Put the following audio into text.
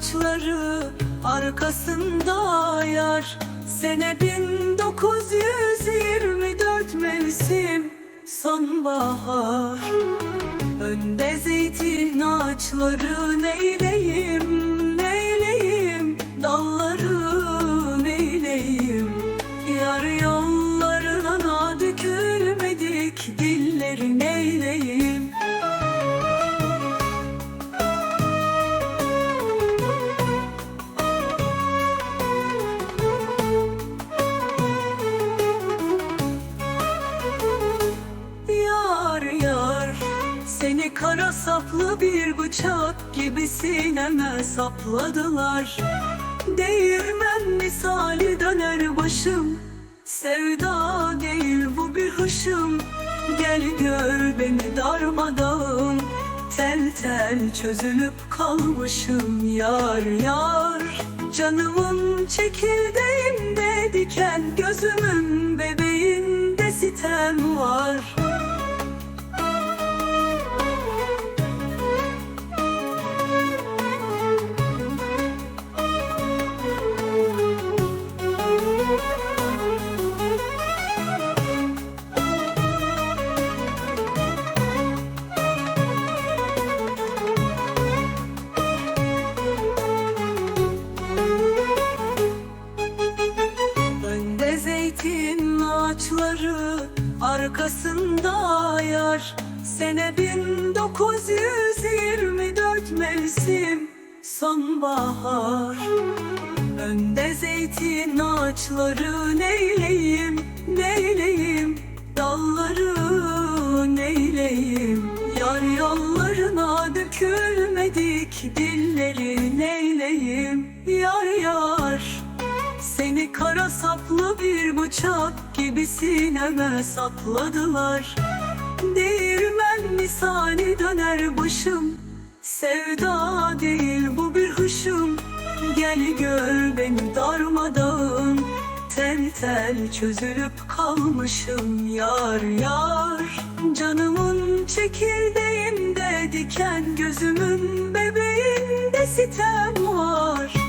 saçları arkasında yar. Sene 1924 mevsim sonbahar. Önde zeytin ağaçları neyleyim? Kara saplı bir bıçak gibi sineme sapladılar. Değirmen misali döner başım Sevda değil bu bir hışım. Gel gör beni darmadağın Tel tel çözülüp kalmışım yar yar. Canımın çekirdeğinde diken Gözümün bebeğinde sitem var arkasında yar. Sene 1924 mevsim sonbahar. Önde zeytin ağaçları neyleyim neyleyim? Dalları neyleyim? Yar yollarına dökülmedik dilleri neyleyim? Yar yar seni kara saplı bıçak gibi sineme sapladılar. Değirmen misali döner başım. Sevda değil bu bir hışım. Gel gör beni darmadağın. Tel tel çözülüp kalmışım yar yar. Canımın çekirdeğinde diken Gözümün bebeğinde sitem var